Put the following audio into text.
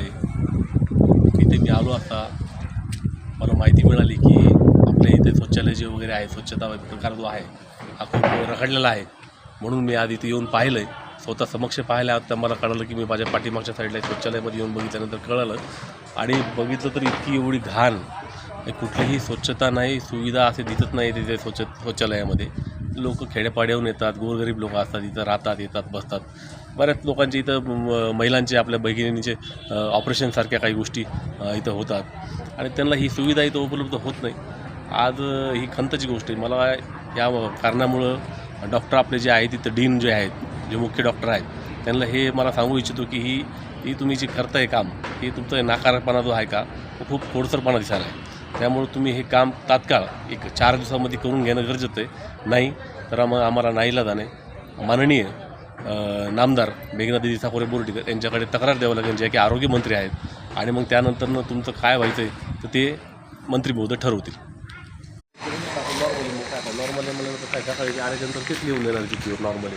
इथे मी आलो आता. मला माहिती मिळाली की आपल्या इथे शौचालय जे वगैरे आहे स्वच्छता प्रकार जो आहे हा खूप रखडलेला आहे. म्हणून मी आधी इथे येऊन पाहिलं आहे स्वतः समक्ष पाहायला तर मला कळलं की मी माझ्या पाठीमागच्या साईडला शौचालयामध्ये येऊन बघितल्यानंतर कळलं. आणि बघितलं तर इतकी एवढी घाण कुठलीही स्वच्छता नाही सुविधा असे दिसत नाही तिथे स्वच्छ शौचालयामध्ये. लोक खेड्यापाड्याहून येतात गोरगरीब लोक असतात इथं राहतात येतात बसतात. बऱ्याच लोकांचे इथं म- महिलांचे आपल्या भगिनींचे ऑपरेशनसारख्या काही गोष्टी इथं होतात. आणि त्यांना ही सुविधा इथं उपलब्ध होत नाही. आज ही खंतची गोष्ट आहे. मला या कारणामुळं डॉक्टर आपले जे आहेत तिथं डीन जे आहेत जे मुख्य डॉक्टर आहेत त्यांना हे मला सांगू इच्छितो की ही ही तुम्ही जी करताय काम हे तुमचा नाकारपणा जो आहे का तो खूप खोडसरपणा दिसायला आहे. त्यामुळे तुम्ही हे काम तात्काळ एक चार दिवसामध्ये करून घेणं गरजेचं आहे. नाही तर मग आम्हाला नाईला जाणे माननीय नामदार मेघनादिदी ठाकरे बोर्डीकर यांच्याकडे तक्रार द्यावं लागेल जे की आरोग्यमंत्री आहेत. आणि मग त्यानंतरनं तुमचं काय व्हायचं आहे तर ते मंत्री महोदय ठरवतील. नॉर्मली नॉर्मली मला काय सकाळी आल्यानंतर तेच लिहून देणार चिठ्ठीवर नॉर्मली